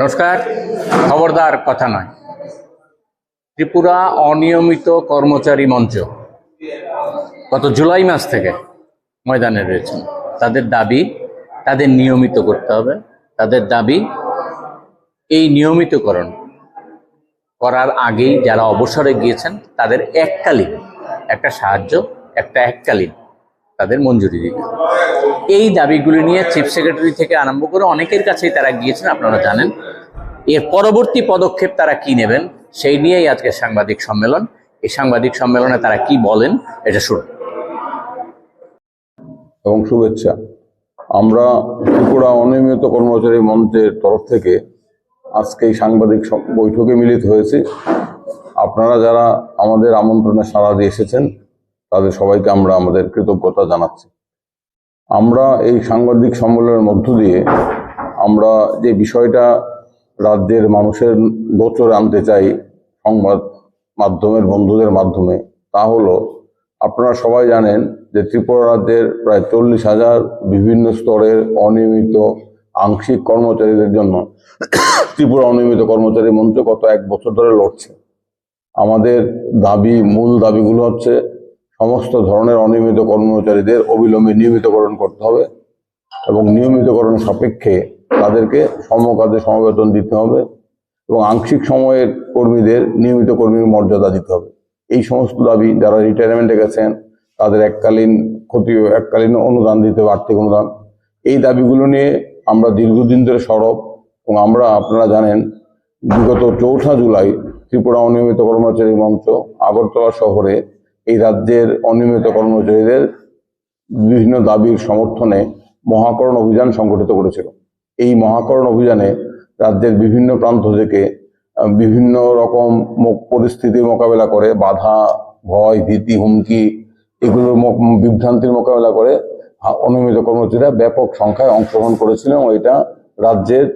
নমস্কার, খবরদার কথা নয়। ত্রিপুরা অনিয়মিত কর্মচারী মঞ্চ। গত জুলাই মাস থেকে ময়দানে রয়েছেন তাদের দাবি, তাদের নিয়মিত করতে হবে। তাদের দাবি, এই নিয়মিতকরণ করার আগেই যারা অবসরে গিয়েছেন, তাদের এককালীন একটা সাহায্য, একটা এককালীন তাদের মঞ্জুরি দিতে এই দাবিগুলি নিয়ে চিফ সেক্রেটারি থেকে আরম্ভ করে অনেকের কাছেই তারা গিয়েছেন, আপনারা জানেন। এর পরবর্তী পদক্ষেপ তারা কি নেবেন, সেই নিয়েই আজকে সাংবাদিক সম্মেলন। এই সাংবাদিক সম্মেলনে তারা কি বলেন, এটা শুনুন। এবং শুভেচ্ছা। আমরা ত্রিপুরা অনিয়মিত কর্মচারী মঞ্চের তরফ থেকে আজকে এই সাংবাদিক বৈঠকে মিলিত হয়েছি। আপনারা যারা আমাদের আমন্ত্রণে সাড়া দিয়ে এসেছেন তাদের সবাইকে আমরা আমাদের কৃতজ্ঞতা জানাচ্ছি। আমরা এই সাংবাদিক সম্মেলনের মধ্য দিয়ে আমরা যে বিষয়টা রাজ্যের মানুষের গোচরে আনতে চাই সংবাদ মাধ্যমের বন্ধুদের মাধ্যমে, তা হলো আপনারা সবাই জানেন যে ত্রিপুরা রাজ্যের প্রায় চল্লিশ হাজার বিভিন্ন স্তরের অনিয়মিত আংশিক কর্মচারীদের জন্য ত্রিপুরা অনিয়মিত কর্মচারী মঞ্চ গত এক বছর ধরে লড়ছে। আমাদের দাবি, মূল দাবিগুলো হচ্ছে সমস্ত ধরনের অনিয়মিত কর্মচারীদের অবিলম্বে নিয়মিতকরণ করতে হবে এবং নিয়মিতকরণ সাপেক্ষে তাদেরকে সমকাজে সমবেতন দিতে হবে এবং আংশিক সময়ের কর্মীদের নিয়মিত কর্মীর মর্যাদা দিতে হবে। এই সমস্ত দাবি যারা রিটায়ারমেন্টে গেছেন, তাদের এককালীন ক্ষতি, এককালীন অনুদান দিতে হবে, আর্থিক অনুদান। এই দাবিগুলো নিয়ে আমরা দীর্ঘদিন ধরে সরব এবং আমরা, আপনারা জানেন, বিগত চৌঠা জুলাই ত্রিপুরা অনিয়মিত কর্মচারী মঞ্চ আগরতলা শহরে এই রাজ্যের অনিয়মিত কর্মচারীদের বিভিন্ন দাবির সমর্থনে মহাকরণ অভিযান সংগঠিত করেছিল। এই মহাকরণ অভিযানে রাজ্যের বিভিন্ন প্রান্ত থেকে বিভিন্ন রকম পরিস্থিতির মোকাবেলা করে, বাধা, ভয়, ভীতি, হুমকি, এগুলোর বিভ্রান্তির মোকাবেলা করে অনিয়মিত কর্মচারীরা ব্যাপক সংখ্যায় অংশগ্রহণ করেছিল এবং এটা রাজ্যের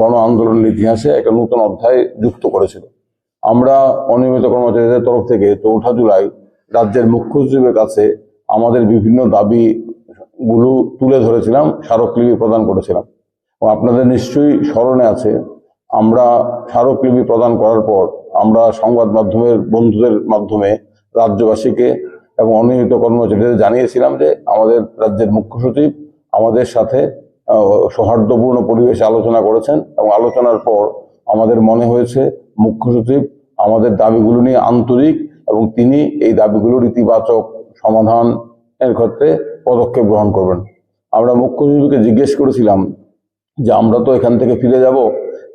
গণ আন্দোলনের ইতিহাসে একটা নতুন অধ্যায় যুক্ত করেছিল। আমরা অনিয়মিত কর্মচারীদের তরফ থেকে চৌঠা জুলাই রাজ্যের মুখ্য সচিবের কাছে আমাদের বিভিন্ন দাবি গুলো তুলে ধরেছিলাম, স্মারকলিপি প্রদান করেছিলাম। এবং আপনাদের নিশ্চয়ই স্মরণে আছে, আমরা স্মারকলিপি প্রদান করার পর আমরা সংবাদ মাধ্যমের বন্ধুদের মাধ্যমে রাজ্যবাসীকে এবং অনিয়মিত কর্মচারীদের জানিয়েছিলাম যে আমাদের রাজ্যের মুখ্য সচিব আমাদের সাথে সৌহার্দ্যপূর্ণ পরিবেশে আলোচনা করেছেন এবং আলোচনার পর আমাদের মনে হয়েছে মুখ্য সচিব আমাদের দাবিগুলো নিয়ে আন্তরিক এবং তিনি এই দাবিগুলোর ইতিবাচক সমাধান এর ক্ষেত্রে পদক্ষেপ গ্রহণ করবেন। আমরা মুখ্য সচিবকে জিজ্ঞেস করেছিলাম যে আমরা তো এখান থেকে ফিরে যাব,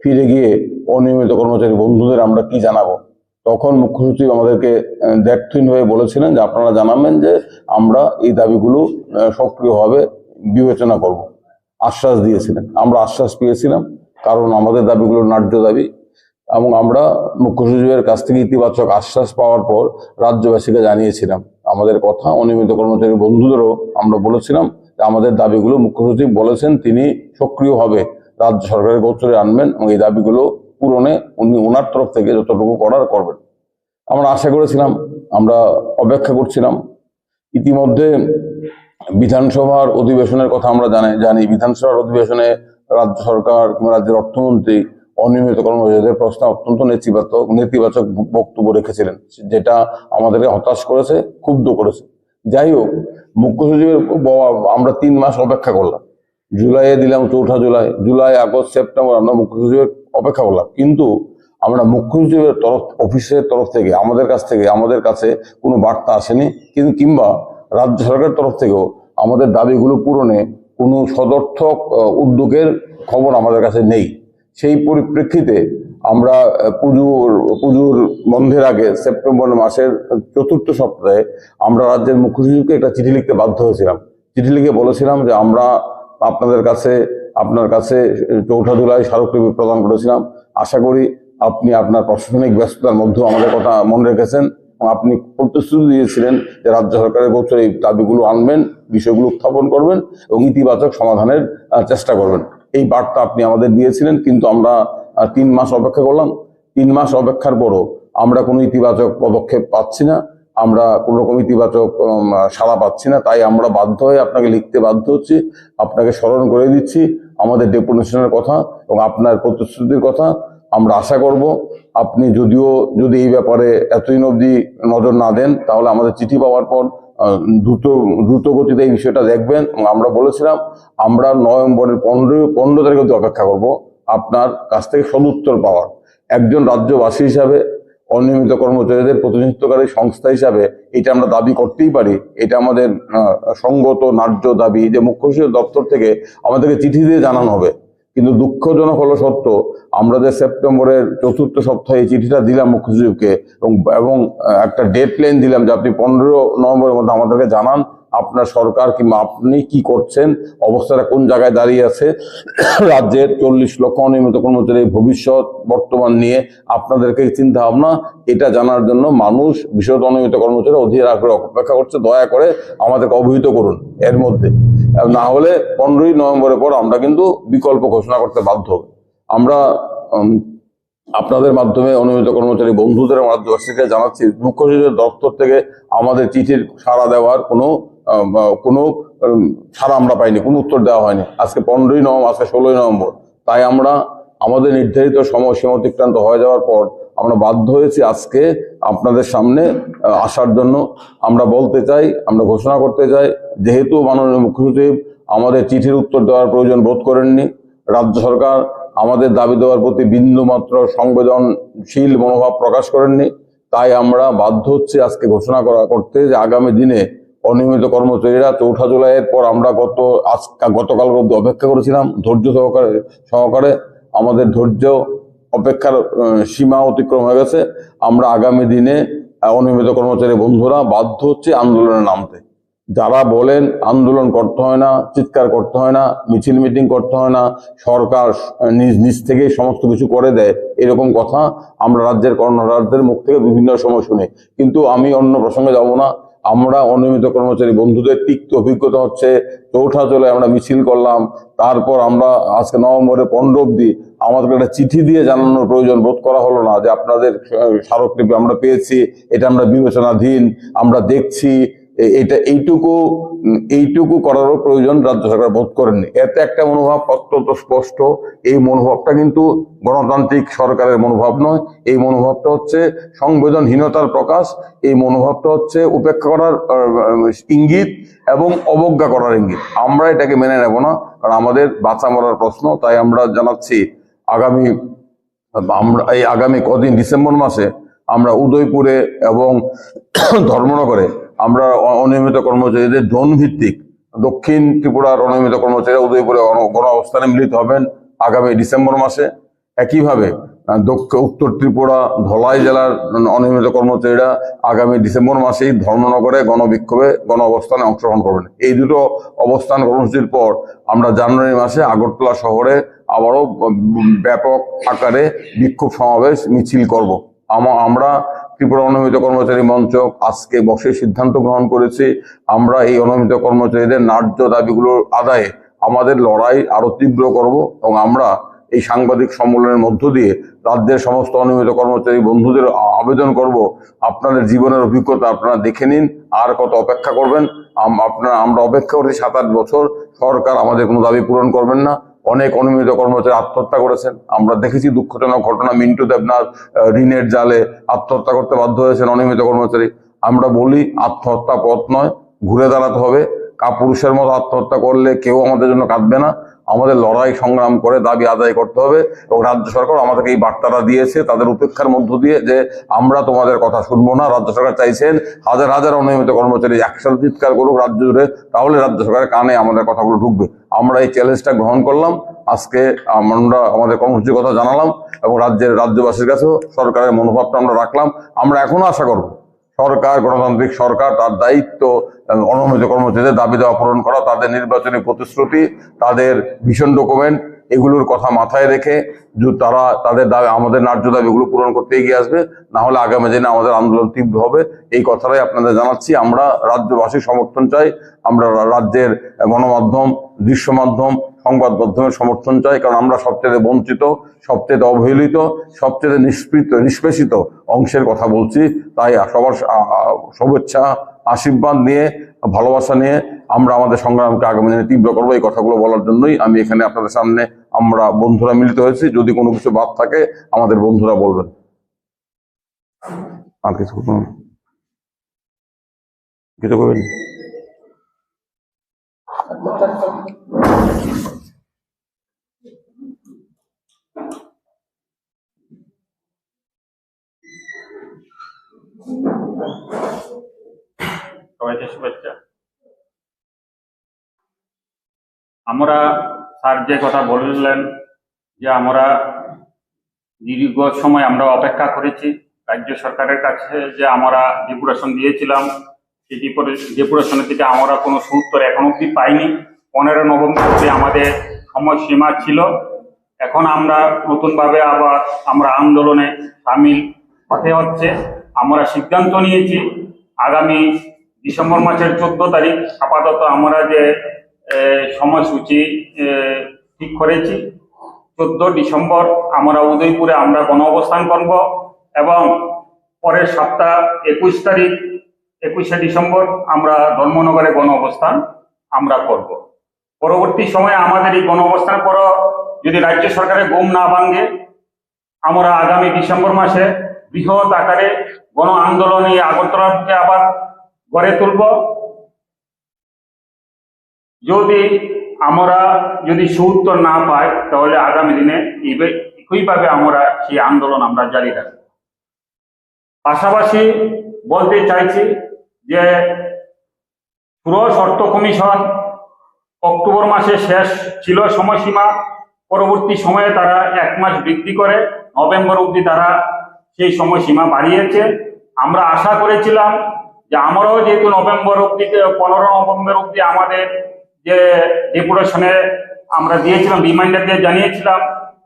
ফিরে গিয়ে অনিয়মিত কর্মচারী বন্ধুদের আমরা কি জানাব? তখন মুখ্য সচিব আমাদেরকে দ্যাটথিন হয়ে বলেছিলেন যে আপনারা জানাবেন যে আমরা এই দাবিগুলো সক্রিয়ভাবে বিবেচনা করব। আশ্বাস দিয়েছিলেন। আমরা আশ্বাস পেয়েছিলাম, কারণ আমাদের দাবিগুলো ন্যায্য দাবি। এবং আমরা মুখ্য সচিবের কাছ থেকে ইতিবাচক আশ্বাস পাওয়ার পর রাজ্যবাসীকে জানিয়েছিলাম। আমাদের কথা, অনিয়মিত কর্মচারী বন্ধুদেরও আমরা বলেছিলাম যে আমাদের দাবিগুলো মুখ্য সচিব বলেছেন, তিনি সক্রিয়ভাবে রাজ্য সরকারের গোচরে আনবেন এবং এই দাবিগুলো পূরণে উনি ওনার তরফ থেকে যতটুকু করার করবেন। আমরা আশা করেছিলাম, আমরা অপেক্ষা করছিলাম। ইতিমধ্যে বিধানসভার অধিবেশনের কথা আমরা জানি জানি, বিধানসভার অধিবেশনে রাজ্য সরকার কিংবা রাজ্যের অর্থমন্ত্রী অনিয়মিত কর্মচারীদের প্রশ্নে অত্যন্ত নেতিবাচক নেতিবাচক বক্তব্য রেখেছিলেন, যেটা আমাদেরকে হতাশ করেছে, ক্ষুব্ধ করেছে। যাই হোক, মুখ্য সচিবের আমরা তিন মাস অপেক্ষা করলাম। জুলাইয়ে দিলাম চৌঠা জুলাই জুলাই, আগস্ট, সেপ্টেম্বর আমরা মুখ্য সচিবের অপেক্ষা করলাম। কিন্তু আমরা মুখ্য সচিবের তরফ, অফিসের তরফ থেকে, আমাদের কাছ থেকে, আমাদের কাছে কোনো বার্তা আসেনি। কিন্তু কিংবা রাজ্য সরকারের তরফ থেকেও আমাদের দাবিগুলো পূরণে কোনো সদর্থক উদ্যোগের খবর আমাদের কাছে নেই। সেই পরিপ্রেক্ষিতে আমরা পুজোর পুজোর বন্ধের আগে সেপ্টেম্বর মাসের চতুর্থ সপ্তাহে আমরা রাজ্যের মুখ্য সচিবকে একটা চিঠি লিখতে বাধ্য হয়েছিলাম। চিঠি লিখে বলেছিলাম যে আমরা আপনাদের কাছে, আপনার কাছে চৌঠা জুলাই স্মারকলিপি প্রদান করেছিলাম। আশা করি আপনি আপনার প্রশাসনিক ব্যস্ততার মধ্যেও আমাদের কথা মনে রেখেছেন আপনি প্রতিশ্রুতি দিয়েছিলেন যে রাজ্য সরকারের গোচরে এই দাবিগুলো আনবেন, বিষয়গুলো উত্থাপন করবেন এবং ইতিবাচক সমাধানের চেষ্টা করবেন। এই বার্তা আপনি আমাদের দিয়েছিলেন, কিন্তু আমরা তিন মাস অপেক্ষা করলাম। তিন মাস অপেক্ষার পরও আমরা কোনো ইতিবাচক পদক্ষেপ পাচ্ছি না, আমরা কোনো রকম ইতিবাচক সাড়া পাচ্ছি না, তাই আমরা বাধ্য হয়ে আপনাকে লিখতে বাধ্য হচ্ছি, আপনাকে স্মরণ করে দিচ্ছি, আমাদের ডেপুটেশনের কথা এবং আপনার প্রতিশ্রুতির কথা। আমরা আশা করব, আপনি যদিও যদি এই ব্যাপারে এতদিন অবধি নজর না দেন, তাহলে আমাদের চিঠি পাওয়ার পর দ্রুত দ্রুত গতিতে এই বিষয়টা দেখবেন। আমরা বলেছিলাম, আমরা নভেম্বরের পনেরো পনেরো তারিখ অবধি অপেক্ষা করব আপনার কাছ থেকে সদুত্তর পাওয়ার। একজন রাজ্যবাসী হিসাবে, অনিয়মিত কর্মচারীদের প্রতিনিধিত্বকারী সংস্থা হিসাবে এটা আমরা দাবি করতেই পারি। এটা আমাদের সঙ্গত, ন্যায্য দাবি। যে মুখ্য দপ্তর থেকে আমাদেরকে চিঠি দিয়ে জানানো হবে। কিন্তু দুঃখজনক হলো সত্য, আমরা যে সেপ্টেম্বরের চতুর্থ সপ্তাহে চিঠিটা দিলাম মুখ্য সচিবকে এবং একটা ডেট লাইন দিলাম যে আপনি পনেরো নভেম্বরের মধ্যে আমাদেরকে জানান আপনার সরকার কিংবা আপনি কি করছেন, অবস্থাটা কোন জায়গায় দাঁড়িয়ে আছে, রাজ্যের চল্লিশ লক্ষ অনিয়মিত কর্মচারীর ভবিষ্যৎ বর্তমান নিয়ে আপনাদেরকে চিন্তা ভাবনা এটা জানার জন্য মানুষ, বিশেষত অনিয়মিত কর্মচারী অধীর আগ্রহ অপেক্ষা করছে, দয়া করে আমাদেরকে অবহিত করুন এর মধ্যে। না হলে পনেরোই নভেম্বরের পর আমরা কিন্তু বিকল্প ঘোষণা করতে বাধ্য হব। আমরা আপনাদের মাধ্যমে অনুমিত কর্মচারী বন্ধুদের রাজ্যবাসীকে জানাচ্ছি মুখ্য সচিবের দপ্তর থেকে আমাদের চিঠির সাড়া দেওয়ার কোনো কোনো সাড়া আমরা পাইনি, কোনো উত্তর দেওয়া হয়নি। আজকে পনেরোই নভেম্বর, আজকে ষোলোই নভেম্বর। তাই আমরা, আমাদের নির্ধারিত সময়সীমা অতিক্রান্ত হয়ে যাওয়ার পর আমরা বাধ্য হয়েছি আজকে আপনাদের সামনে আসার জন্য। আমরা বলতে চাই, আমরা ঘোষণা করতে চাই যেহেতু মাননীয় মুখ্য সচিব আমাদের চিঠির উত্তর দেওয়ার প্রয়োজন বোধ করেননি, রাজ্য সরকার আমাদের দাবি দেওয়ার প্রতি বিন্দুমাত্র সংবেদনশীল মনোভাব প্রকাশ করেননি। তাই আমরা বাধ্য হচ্ছি আজকে ঘোষণা করা করতে যে আগামী দিনে অনিয়মিত কর্মচারীরা চৌঠা জুলাইয়ের পর আমরা গত আজ গতকাল অব্দি অপেক্ষা করেছিলাম ধৈর্য সহকারে সহকারে। আমাদের ধৈর্য অপেক্ষার সীমা অতিক্রম হয়ে গেছে। আমরা আগামী দিনে অনিয়মিত কর্মচারী বন্ধুরা বাধ্য হচ্ছে আন্দোলনে নামতে। যারা বলেন আন্দোলন করতে হয় না, চিৎকার করতে হয় না, মিছিল মিটিং করতে হয় না, সরকার নিজ নিজ থেকেই সমস্ত কিছু করে দেয়, এরকম কথা আমরা রাজ্যের কর্ণরাজ্যের মুখ থেকে বিভিন্ন সময় শুনি। কিন্তু আমি অন্য প্রসঙ্গে যাব না। আমরা অনিয়মিত কর্মচারী বন্ধুদের তিক্ত অভিজ্ঞতা হচ্ছে, চৌঠা চলে আমরা মিছিল করলাম, তারপর আমরা আজকে নভেম্বরে পনেরো অব্দি আমাদেরকে একটা চিঠি দিয়ে জানানোর প্রয়োজন বোধ করা হলো না যে আপনাদের স্মারকলিপি আমরা পেয়েছি, এটা আমরা বিবেচনাধীন, আমরা দেখছি এটা এইটুকু এইটুকু করারও প্রয়োজন রাজ্য সরকার বোধ করেননি। এতে একটা মনোভাব অত্যন্ত স্পষ্ট। এই মনোভাবটা কিন্তু গণতান্ত্রিক সরকারের মনোভাব নয়। এই মনোভাবটা হচ্ছে সংবেদনহীনতার প্রকাশ। এই মনোভাবটা হচ্ছে উপেক্ষা করার ইঙ্গিত এবং অবজ্ঞা করার ইঙ্গিত। আমরা এটাকে মেনে নেব না, কারণ আমাদের বাঁচা মরার প্রশ্ন। তাই আমরা জানাচ্ছি আগামী, আমরা এই আগামী কদিন ডিসেম্বর মাসে আমরা উদয়পুরে এবং ধর্মনগরে আমরা অনিয়মিত কর্মচারীদের জোন ভিত্তিক দক্ষিণ ত্রিপুরার অনিয়মিত কর্মচারীরা উদয়পুরে গণ অবস্থানে মিলিত হবেন আগামী ডিসেম্বর মাসে। একইভাবে উত্তর ত্রিপুরা, ধলাই জেলার অনিয়মিত কর্মচারীরা আগামী ডিসেম্বর মাসেই ধর্মনগরে গণবিক্ষোভে গণ অবস্থানে অংশগ্রহণ করবেন। এই দুটো অবস্থান কর্মসূচির পর আমরা জানুয়ারি মাসে আগরতলা শহরে আবারও ব্যাপক আকারে বিক্ষোভ সমাবেশ মিছিল করব। আমা- আমরা ত্রিপুরা অনিয়মিত কর্মচারী মঞ্চ আজকে বসে সিদ্ধান্ত গ্রহণ করেছি, আমরা এই অনিয়মিত কর্মচারীদের ন্যায্য দাবিগুলোর আদায়ে আমাদের লড়াই আরও তীব্র করব এবং আমরা এই সাংবাদিক সম্মেলনের মধ্য দিয়ে রাজ্যের সমস্ত অনিয়মিত কর্মচারী বন্ধুদের আবেদন করব। আপনাদের জীবনের অভিজ্ঞতা আপনারা দেখে নিন, আর কত অপেক্ষা করবেন? আপনারা, আমরা অপেক্ষা করছি সাত আট বছর, সরকার আমাদের কোনো দাবি পূরণ করবেন না। অনেক অনুমিত কর্মচারী আত্মহত্যা করেছেন। আমরা দেখেছি দুঃখজনক ঘটনা, মিন্টু দেবনাথ ঋণের জালে আত্মহত্যা করতে বাধ্য হয়েছেন অনিয়মিত কর্মচারী। আমরা বলি, আত্মহত্যা পথ নয়, ঘুরে দাঁড়াতে হবে। কাপুরুষের মতো আত্মহত্যা করলে কেউ আমাদের জন্য কাঁদবে না। আমাদের লড়াই সংগ্রাম করে দাবি আদায় করতে হবে এবং রাজ্য সরকার আমাদেরকে এই বার্তাটা দিয়েছে, তাদের উপেক্ষার মধ্য দিয়ে যে আমরা তোমাদের কথা শুনব না, রাজ্য সরকার চাইছেন হাজার হাজার অনিয়মিত কর্মচারী একসাথে চিৎকার করুক রাজ্য জুড়ে, তাহলে রাজ্য সরকারের কানে আমাদের কথাগুলো ঢুকবে। আমরা এই চ্যালেঞ্জটা গ্রহণ করলাম, আজকে আমরা আমাদের কর্মসূচির কথা জানালাম এবং রাজ্যের রাজ্যবাসীর কাছেও সরকারের মনোভাবটা আমরা রাখলাম। আমরা এখনও আশা করব সরকার গণতান্ত্রিক সরকার তার দায়িত্ব আহ, অনিয়মিত কর্মচারীদের দাবি দেওয়া পূরণ করা তাদের নির্বাচনী প্রতিশ্রুতি তাদের ভীষণ ডকুমেন্ট এগুলোর কথা মাথায় রেখে তারা তাদের দাবি আমাদের ন্যায্য দাবিগুলো পূরণ করতে এগিয়ে আসবে। না হলে আগামী দিনে আমাদের আন্দোলন তীব্র হবে। এই কথাটাই আপনাদের জানাচ্ছি। আমরা রাজ্যবাসীর সমর্থন চাই। আমরা রাজ্যের গণমাধ্যম দৃশ্য মাধ্যম সংবাদ মাধ্যমের সমর্থন চাই, কারণ আমরা সবচেয়ে বঞ্চিত, সবচেয়ে অবহেলিত, সবচেয়ে নিষ্পৃত, নিষ্পেষিত অংশের কথা বলছি। তাই সবার শুভেচ্ছা, আশীর্বাদ নিয়ে, ভালোবাসা নিয়ে আমরা আমাদের সংগ্রামকে আগামী দিনে তীব্র করব এই কথাগুলো বলার জন্যই আমি এখানে আপনাদের সামনে আমরা বন্ধুরা মিলিত হয়েছি। যদি কোনো কিছু বাদ থাকে, আমাদের বন্ধুরা বলবেন। আর কিছু? কিছু করবেন আমরা স্যার যে কথা বললেন যে আমরা দীর্ঘ সময় আমরা অপেক্ষা করেছি, রাজ্য সরকারের কাছে যে আমরা ডেপুটেশন দিয়েছিলাম, সেই ডেপুটেশনের থেকে আমরা কোনো সুত্তর এখন অব্দি পাইনি। পনেরো নভেম্বর আমাদের সময়সীমা ছিল। এখন আমরা নতুনভাবে আবার আমরা আন্দোলনে সামিল হতে হচ্ছে। আমরা সিদ্ধান্ত নিয়েছি আগামী ডিসেম্বর মাসের চোদ্দ তারিখ আপাতত আমরা যে সময়সূচি ঠিক করেছি। চোদ্দ ডিসেম্বর আমরা উদয়পুরে আমরা গণ অবস্থান করব এবং পরের সপ্তাহ একুশ তারিখ, একুশে ডিসেম্বর আমরা ধর্মনগরে গণ অবস্থান আমরা করব। পরবর্তী সময়ে আমাদের এই গণ অবস্থান পর যদি রাজ্য সরকারের ঘুম না ভাঙে, আমরা আগামী ডিসেম্বর মাসে বৃহৎ আকারে গণ আন্দোলন এই আগরতলাকে আবার গড়ে তুলব। যদি আমরা যদি সুউত্তর না পাই, তাহলে আগামী দিনে একইভাবে আমরা সেই আন্দোলন আমরা জারি রাখব। পাশাপাশি বলতে চাইছি যে পুরো শর্ত কমিশন অক্টোবর মাসে শেষ ছিল সময়সীমা। পরবর্তী সময়ে তারা এক মাস বৃদ্ধি করে, নভেম্বর অবধি তারা সেই সময় সীমা বাড়িয়েছে। আমরা আশা করেছিলাম যে আমরাও যেহেতু নভেম্বর অব্দি পনেরো নভেম্বর অবধি আমাদের যে ডেপুটেশনে আমরা দিয়েছিলাম রিমাইন্ডার দিয়ে জানিয়েছিলাম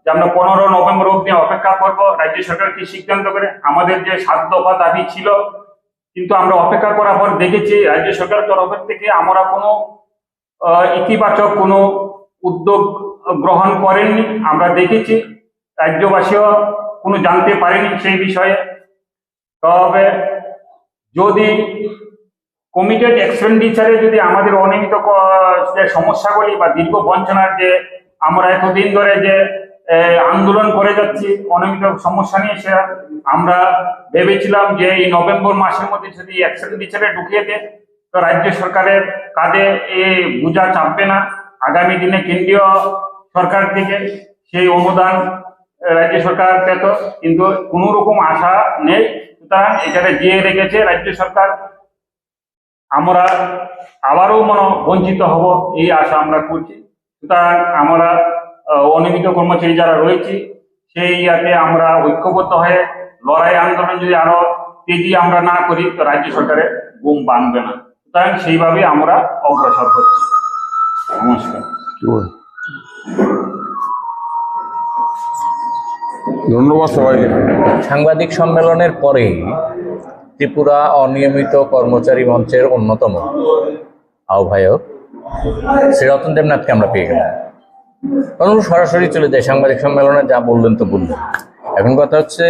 যে আমরা পনেরো নভেম্বর অবধি অপেক্ষা করব। রাজ্য সরকার কি সিদ্ধান্ত করে? আমাদের যে সাত দফা দাবি ছিল, কিন্তু আমরা অপেক্ষা করার পর দেখেছি রাজ্য সরকার তরফের থেকে আমরা কোনো ইতিবাচক কোনো উদ্যোগ গ্রহণ করেননি। আমরা দেখেছি রাজ্যবাসীও কোনো জানতে পারেনি সেই বিষয়ে। তবে যদি কমিটেড এক্সপেন্ডিচারে যদি আমাদের অনিয়মিত যে সমস্যাগুলি বা দীর্ঘ বঞ্চনার যে আমরা এতদিন ধরে যে আন্দোলন করে যাচ্ছি, অনিয়মিত সমস্যা নিয়ে সে আমরা ভেবেছিলাম যে এই নভেম্বর মাসের মধ্যে যদি এক্সপেন্ডিচারে ঢুকিয়ে দেয়, তো রাজ্য সরকারের কাঁধে এ বোঝা চাপবে না। আগামী দিনে কেন্দ্রীয় সরকার থেকে সেই অনুদান রাজ্য সরকার পেত কিন্তু কোনো রকম আশা নেই। সুতরাং এখানে জিয়ে রেখেছে রাজ্য সরকার। আমরা আবারও মনে বঞ্চিত হব, এই আশা আমরা করছি। সুতরাং আমরা অনিয়মিত কর্মচারী যারা রয়েছি, সেই ইয়াতে আমরা ঐক্যবদ্ধ হয়ে লড়াই আন্দোলন যদি আরও তেজি আমরা না করি, তো রাজ্য সরকারের বুম বাঁধবে না। সুতরাং সেইভাবে আমরা অগ্রসর হচ্ছি। নমস্কার। ধন্যবাদ সবাইকে। সাংবাদিক সম্মেলনের পরেই ত্রিপুরা অনিয়মিত কর্মচারী মঞ্চের অন্যতম আহ্বায়ক শ্রী রতন দেবনাথকে আমরা পেয়ে গেলাম। কারণ সরাসরি চলে যায় সাংবাদিক সম্মেলনে, যা বললেন তো বললেন। এখন কথা হচ্ছে,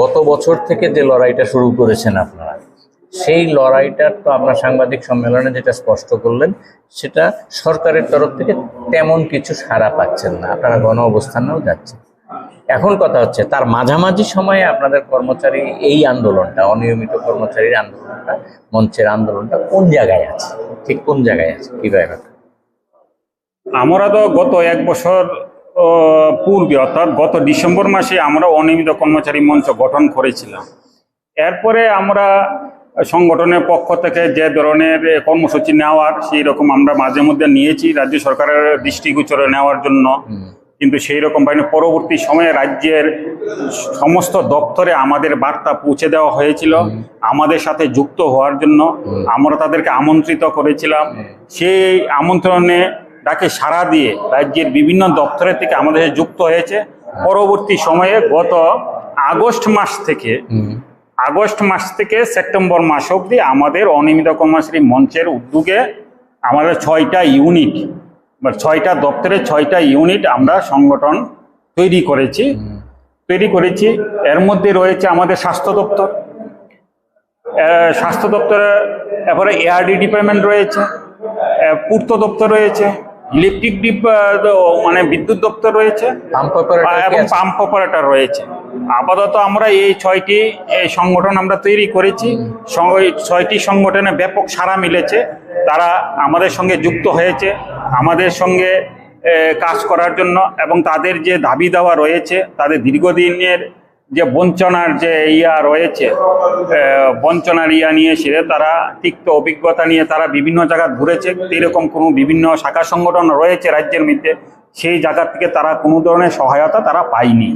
গত বছর থেকে যে লড়াইটা শুরু করেছেন আপনারা, সেই লড়াইটার তো আপনার সাংবাদিক সম্মেলনে যেটা স্পষ্ট করলেন, সেটা সরকারের তরফ থেকে তেমন কিছু সাড়া পাচ্ছেন না। আপনারা গণ অবস্থানেও যাচ্ছেন। এখন কথা হচ্ছে তার মাঝামাঝি সময়ে আপনাদের কর্মচারী এই আন্দোলনটা অনিয়মিত কর্মচারীর আন্দোলনটা মঞ্চের আন্দোলনটা কোন জায়গায় আছে? ঠিক কোন জায়গায় আছে? কি ব্যাপার আমরা তো গত এক বছর পূর্বে অর্থাৎ গত ডিসেম্বর মাসে আমরা অনিয়মিত কর্মচারী মঞ্চ গঠন করেছিলাম। এরপরে আমরা সংগঠনের পক্ষ থেকে যে ধরনের কর্মসূচি নেওয়ার সেই রকম আমরা মাঝে মধ্যে নিয়েছি রাজ্য সরকারের দৃষ্টিগোচরে নেওয়ার জন্য। কিন্তু সেই রকম পাইনি পরবর্তী সময়ে রাজ্যের সমস্ত দপ্তরে আমাদের বার্তা পৌঁছে দেওয়া হয়েছিল। আমাদের সাথে যুক্ত হওয়ার জন্য আমরা তাদেরকে আমন্ত্রিত করেছিলাম। সেই আমন্ত্রণে ডাকে সাড়া দিয়ে রাজ্যের বিভিন্ন দপ্তরের থেকে আমাদের যুক্ত হয়েছে। পরবর্তী সময়ে গত আগস্ট মাস থেকে আগস্ট মাস থেকে সেপ্টেম্বর মাস অবধি আমাদের অনিয়মিত কর্মচারী মঞ্চের উদ্যোগে আমাদের ছয়টা ইউনিট ছয়টা দপ্তরে ছয়টা ইউনিট আমরা সংগঠন তৈরি করেছি। তৈরি করেছি। এর মধ্যে রয়েছে আমাদের স্বাস্থ্য দপ্তর। স্বাস্থ্য দপ্তরে এরপরে এআরডি ডিপার্টমেন্ট রয়েছে পূর্ত দপ্তর রয়েছে ইলেকট্রিক মানে বিদ্যুৎ দপ্তর রয়েছে পাম্প অপারেটর কি এবং পাম্প অপারেটর রয়েছে। আপাতত আমরা এই ছয়টি সংগঠন আমরা তৈরি করেছি। ছয়টি সংগঠনে ব্যাপক সাড়া মিলেছে। তারা আমাদের সঙ্গে যুক্ত হয়েছে। আমাদের সঙ্গে কাজ করার জন্য এবং তাদের যে দাবি দেওয়া রয়েছে তাদের দীর্ঘদিনের যে বঞ্চনার যে ইয়া রয়েছে বঞ্চনার ইয়া নিয়ে সেরে তারা তিক্ত অভিজ্ঞতা নিয়ে তারা বিভিন্ন জায়গায় ঘুরেছে। এরকম কোনো বিভিন্ন শাখা সংগঠন রয়েছে রাজ্যের মধ্যে সেই জায়গা থেকে তারা কোনো ধরনের সহায়তা তারা পায়নি।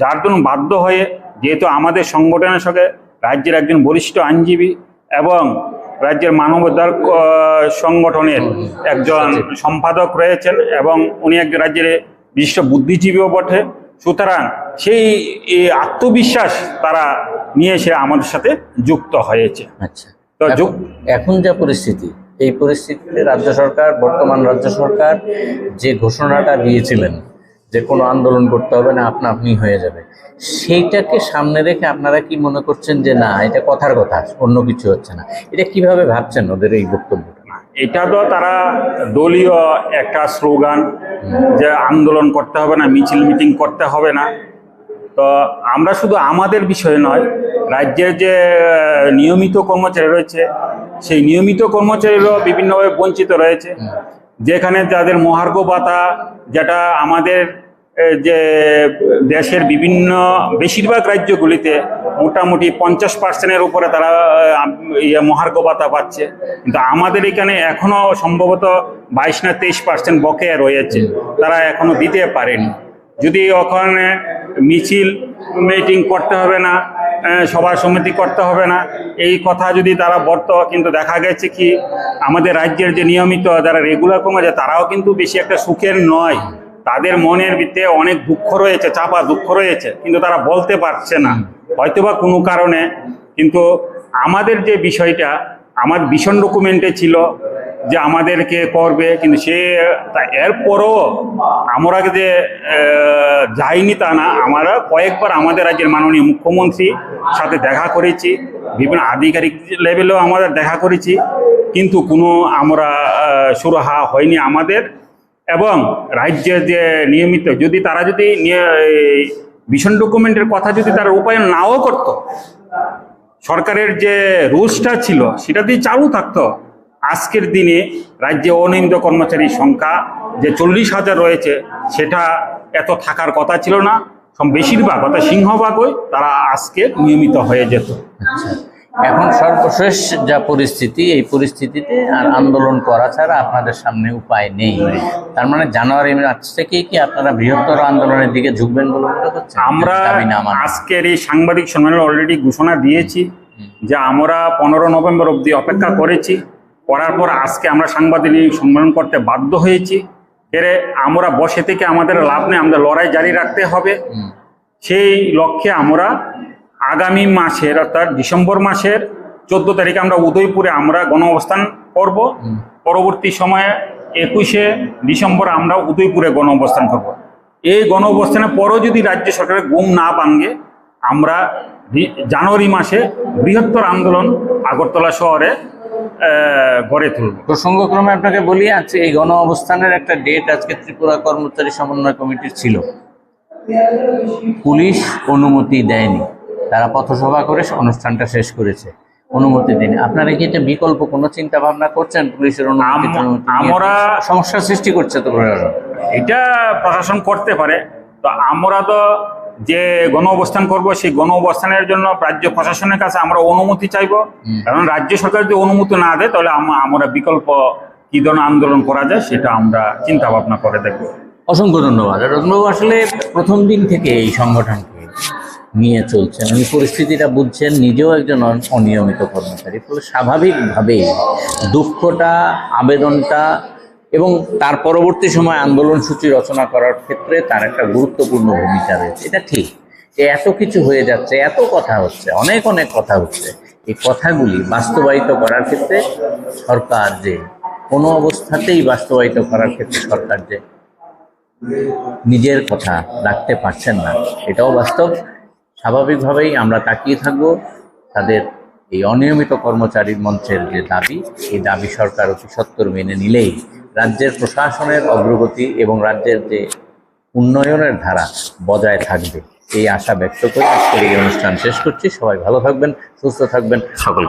যার জন্য বাধ্য হয়ে যেহেতু আমাদের সংগঠনের সঙ্গে রাজ্যের একজন বরিষ্ঠ আইনজীবী এবং রাজ্যের মানবাধিকার সংগঠনের একজন সম্পাদক রয়েছেন এবং উনি একজন রাজ্যের বিশিষ্ট বুদ্ধিজীবীও বটে। সুতরাং সেই আত্মবিশ্বাস তারা নিয়ে এসে আমাদের সাথে যুক্ত হয়েছে। আচ্ছা। তো এখন যা পরিস্থিতি এই পরিস্থিতিতে রাজ্য সরকার বর্তমান রাজ্য সরকার যে ঘোষণাটা দিয়েছিলেন যে কোনো আন্দোলন করতে হবে না আপনা আপনি হয়ে যাবে। সেইটাকে সামনে রেখে আপনারা কি মনে করছেন যে না এটা কথার কথা অন্য কিছু হচ্ছে না? এটা কীভাবে ভাবছেন ওদের এই বক্তব্যটা? এটা তো তারা দলীয় একটা স্লোগান যে আন্দোলন করতে হবে না মিছিল মিটিং করতে হবে না। তো আমরা শুধু আমাদের বিষয় নয় রাজ্যের যে নিয়মিত কর্মচারী রয়েছে সেই নিয়মিত কর্মচারীরাও বিভিন্নভাবে বঞ্চিত রয়েছে। যেখানে তাদের মহার্ঘ ভাতা যেটা আমাদের যে দেশের বিভিন্ন বেশিরভাগ রাজ্যগুলিতে মোটামুটি পঞ্চাশ পার্সেন্টের উপরে তারা ইয়ে মহার্ঘ ভাতা পাচ্ছে। কিন্তু আমাদের এখানে এখনও সম্ভবত বাইশ না তেইশ পার্সেন্ট বকেয়া রয়েছে। তারা এখনও দিতে পারেনি। যদি ওখানে মিছিল, মিটিং করতে হবে না সভা সমিতি করতে হবে না। এই কথা যদি তারা বর্ত, কিন্তু দেখা গেছে কি, আমাদের রাজ্যের যে নিয়মিত যারা রেগুলার কর্মচারী তারাও কিন্তু বেশি একটা সুখের নয়। তাদের মনের ভিতরে অনেক দুঃখ রয়েছে, চাপা দুঃখ রয়েছে, কিন্তু তারা বলতে পারছে না। হয়তোবা কোনো কারণে, কিন্তু আমাদের যে বিষয়টা, আমার ভীষণ ডকুমেন্টে ছিল যে আমাদেরকে করবে, কিন্তু সে এরপরও আমরা যে যাইনি তা না, আমরা কয়েকবার আমাদের রাজ্যের মাননীয় মুখ্যমন্ত্রী সাথে দেখা করেছি, বিভিন্ন আধিকারিক লেভেলেও আমাদের দেখা করেছি, কিন্তু কোনো আমরা সুরাহা হয়নি আমাদের। এবং রাজ্যের যে নিয়মিত, যদি তারা যদি ভীষণ ডকুমেন্টের কথা যদি তারা রূপায়ণ নাও করত, সরকারের যে রুলসটা ছিল, সেটা দিয়ে চালু থাকতো আজকের দিনে রাজ্যে অনিয়মিত কর্মচারীর সংখ্যা যে চল্লিশ হাজার রয়েছে সেটা এত থাকার কথা ছিল না। বেশিরভাগ অর্থাৎ সিংহভাগই তারা আজকে নিয়মিত হয়ে যেত। আচ্ছা। এখন সর্বশেষ যা পরিস্থিতি এই পরিস্থিতিতে আর আন্দোলন করা ছাড়া আপনাদের সামনে উপায় নেই। তার মানে জানুয়ারি মাস থেকেই কি আপনারা বৃহত্তর আন্দোলনের দিকে ঝুঁকবেন বলে মনে আমরা। আজকের এই সাংবাদিক সম্মেলনে অলরেডি ঘোষণা দিয়েছি যে আমরা পনেরো নভেম্বর অবধি অপেক্ষা করেছি। করার পর আজকে আমরা সাংবাদিক সম্মেলন করতে বাধ্য হয়েছি। এর আমরা বসে থেকে আমাদের লাভ নেই আমাদের লড়াই জারি রাখতে হবে। সেই লক্ষ্যে আমরা আগামী মাসের অর্থাৎ ডিসেম্বর মাসের চোদ্দ তারিখে আমরা উদয়পুরে আমরা গণ অবস্থান করব পরবর্তী সময়ে একুশে ডিসেম্বর আমরা উদয়পুরে গণ অবস্থান করব। এই গণ অবস্থানের পরও যদি রাজ্য সরকারের গুম না ভাঙ্গে আমরা জানুয়ারি মাসে বৃহত্তর আন্দোলন আগরতলা শহরে গড়ে তুলব। প্রসঙ্গক্রমে আপনাকে বলি আজকে এই গণ অবস্থানের একটা ডেট আজকে ত্রিপুরা কর্মচারী সমন্বয় কমিটির ছিল। পুলিশ অনুমতি দেয়নি। তারা পথসভা করে অনুষ্ঠানটা শেষ করেছে। অনুমতি দিন আপনারা কি এটা বিকল্প কোনো চিন্তা ভাবনা করছেন? পুলিশের অনুমতি? আমরা- সমস্যার সৃষ্টি করছে তো প্রশাসন এটা প্রশাসন করতে পারে। তো আমরা তো যে গণ অবস্থান করব সেই গণ অবস্থানের জন্য রাজ্য প্রশাসনের কাছে আমরা অনুমতি চাইব। কারণ রাজ্য সরকার যদি অনুমতি না দেয় তাহলে আমরা বিকল্প কি ধরনের আন্দোলন করা যায় সেটা আমরা চিন্তা ভাবনা করে দেখব। অসংখ্য ধন্যবাদ। রতনবাবু আসলে প্রথম দিন থেকে এই সংগঠনকে নিয়ে চলছেন। উনি পরিস্থিতিটা বুঝছেন নিজেও একজন অনিয়মিত কর্মচারী। ফলে স্বাভাবিকভাবেই দুঃখটা আবেদনটা এবং তার পরবর্তী সময় আন্দোলন সূচি রচনা করার ক্ষেত্রে তার একটা গুরুত্বপূর্ণ ভূমিকা রয়েছে। এটা ঠিক যে এত কিছু হয়ে যাচ্ছে, এত কথা হচ্ছে, অনেক অনেক কথা হচ্ছে। এই কথাগুলি বাস্তবায়িত করার ক্ষেত্রে সরকার যে কোনো অবস্থাতেই বাস্তবায়িত করার ক্ষেত্রে সরকার যে নিজের কথা রাখতে পারছেন না, এটাও বাস্তব। স্বাভাবিকভাবেই আমরা তাকিয়ে থাকব তাদের এই অনিয়মিত কর্মচারীর মঞ্চের যে দাবি, এই দাবি সরকার অতি সত্বর মেনে নিলেই রাজ্যের প্রশাসনের অগ্রগতি এবং রাজ্যের যে উন্নয়নের ধারা বজায় থাকবে। এই আশা ব্যক্ত করে আজকের এই অনুষ্ঠান শেষ করছি। সবাই ভালো থাকবেন, সুস্থ থাকবেন। সকল